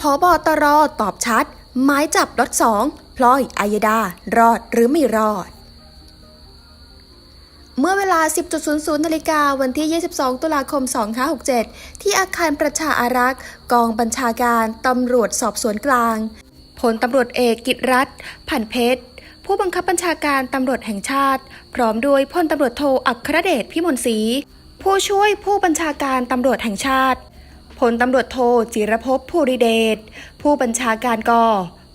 พอบอตรตอบชัด หมายจับรถสองพลอยอายดา รอดหรือไม่รอด เมื่อเวลา 10.00นาฬิกาวันที่ 22 ตุลาคม 2567 ที่อาคารประชาอารักษ์ กองบัญชาการตำรวจสอบสวนกลาง พลตำรวจเอกกิตรัตน์ผันเพชรผู้บังคับบัญชาการตำรวจแห่งชาติ พร้อมด้วยพลตำรวจโทอัครเดชพิมลศรีผู้ช่วยผู้บัญชาการตำรวจแห่งชาติ พลตำรวจโทจิรภพภูริเดช ผู้บัญชาการกอ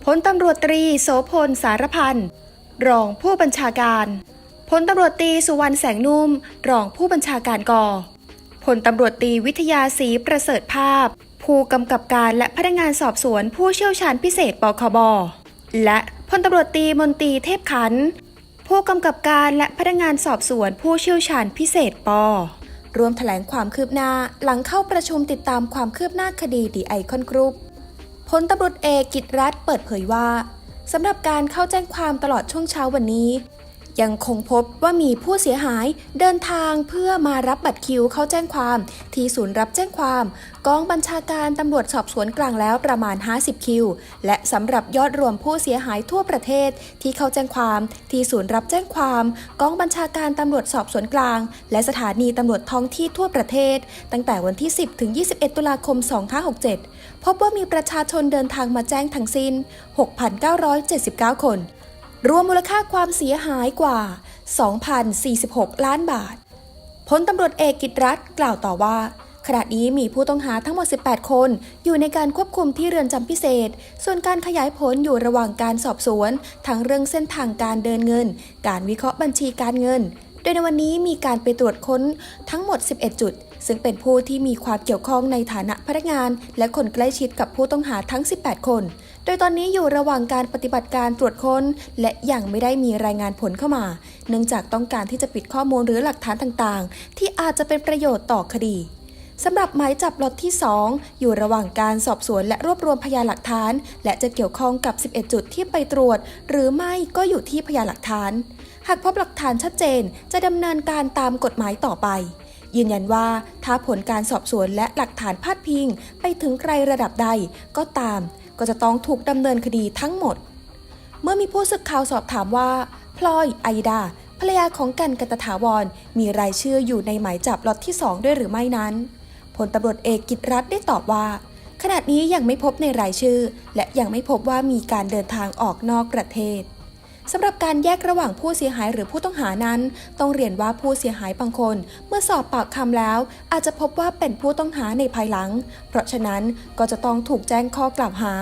พลตำรวจตรีโสพลสารพันธ์รองผู้บัญชาการพลตำรวจตรีสุวรรณแสงนุ่ม รองผู้บัญชาการกอพลตำรวจตรีวิทยาศรีประเสริฐภาพ ผู้กำกับการและพนักงานสอบสวนผู้เชี่ยวชาญพิเศษปคบและพลตำรวจตรีมนตรีเทพขันธ์ผู้กำกับการและพนักงานสอบสวนผู้เชี่ยวชาญพิเศษป รวมแถลงความคืบหน้าหลังเข้าประชุมติดตามความคืบหน้าคดีดีไอคอนกรุ๊ปพลตำรวจเอกกิตรัตน์เปิดเผยว่าสำหรับการเข้าแจ้งความตลอดช่วงเช้าวันนี้ ยังคงพบว่ามีผู้เสียหายเดินทางเพื่อมารับบัตรคิวเข้าแจ้งความ ที่ศูนย์รับแจ้งความ กองบัญชาการตำรวจสอบสวนกลางแล้วประมาณ 50 คิว และสำหรับยอดรวมผู้เสียหายทั่วประเทศ ที่เข้าแจ้งความ ที่ศูนย์รับแจ้งความ กองบัญชาการตำรวจสอบสวนกลาง และสถานีตำรวจท้องที่ทั่วประเทศ ตั้งแต่วันที่ 10 ถึง 21 ตุลาคม 2567 พบว่ามีประชาชนเดินทางมาแจ้งทั้งสิ้น 6,979 คน รวมมูลค่าความเสียหายกว่า 2,046 ล้านบาท พลตำรวจเอกกิตรัตน์กล่าวต่อว่า ขณะนี้มีผู้ต้องหาทั้งหมด 18 คน อยู่ในการควบคุมที่เรือนจำพิเศษ ส่วนการขยายผลอยู่ระหว่างการสอบสวน ทั้งเรื่องเส้นทางการเดินเงิน การวิเคราะห์บัญชีการเงิน โดยในวันนี้มีการไปตรวจค้นทั้งหมด 11 จุด ซึ่งเป็นผู้ที่มีความเกี่ยวข้องในฐานะพนักงาน และคนใกล้ชิดกับผู้ต้องหาทั้ง 18 คน โดยตอนนี้อยู่ระหว่างการปฏิบัติการตรวจค้น และยังไม่ได้มีรายงานผลเข้ามา เนื่องจากต้องการที่จะปิดข้อมูลหรือหลักฐานต่างๆ ที่อาจจะเป็นประโยชน์ต่อคดีสำหรับหมายจับล็อตที่ 2 อยู่ระหว่างการสอบสวนและรวบรวมพยานหลักฐาน และจะเกี่ยวข้องกับ 11 จุดที่ไปตรวจ หรือไม่ก็อยู่ที่พยานหลักฐาน หากพบหลักฐานชัดเจนจะดำเนินการตามกฎหมายต่อไป ยืนยันว่าถ้าผลการสอบสวนและหลักฐานพาดพิง ไปถึงใครระดับใดก็ตาม ก็จะต้องถูกดำเนินคดีทั้งหมด เมื่อมีผู้สึกข่าวสอบถามว่า พลอยไอดาภรรยาของกันกันตถาวร มีรายชื่ออยู่ในหมายจับล็อตที่ 2 ด้วยหรือไม่นั้นพลตำรวจเอกกิตรัตได้ตอบว่า ขณะนี้ยังไม่พบในรายชื่อ และยังไม่พบว่ามีการเดินทางออกนอกประเทศ สำหรับการแยกระหว่างผู้เสียหายหรือผู้ต้องหานั้น ต้องเรียนว่าผู้เสียหายบางคน เมื่อสอบปากคำแล้ว อาจจะพบว่าเป็นผู้ต้องหาในภายหลัง เพราะฉะนั้นก็จะต้องถูกแจ้งข้อกล่าวหา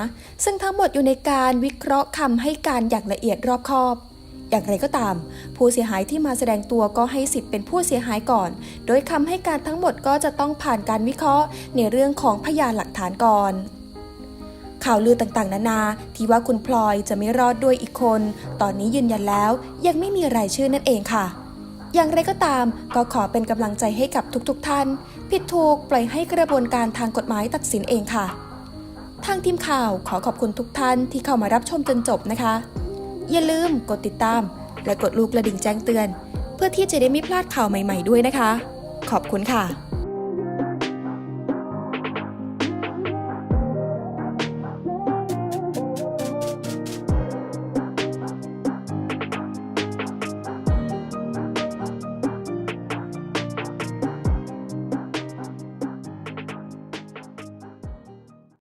ซึ่งทั้งหมดอยู่ในการวิเคราะห์คำให้การอย่างละเอียดรอบคอบอย่างไรก็ตาม ผู้เสียหายที่มาแสดงตัวก็ให้สิทธิ์เป็นผู้เสียหายก่อน โดยคำให้การทั้งหมดก็จะต้องผ่านการวิเคราะห์ในเรื่องของพยานหลักฐานก่อน ข่าวลือต่างๆ นานาที่ว่าคุณพลอยจะไม่รอดด้วยอีกคน ตอนนี้ยืนยันแล้ว ยังไม่มีรายชื่อนั่นเองค่ะ อย่างไรก็ตามก็ขอเป็นกำลังใจให้กับทุกๆท่าน ผิดถูกปล่อยให้กระบวนการทางกฎหมายตัดสินเองค่ะ ทางทีมข่าวขอขอบคุณทุกท่านที่เข้ามารับชมจนจบนะคะ อย่าลืมกดติดตาม และกดลูกกระดิ่งแจ้งเตือน เพื่อที่จะได้ไม่พลาดข่าวใหม่ ๆด้วยนะคะ ขอบคุณค่ะ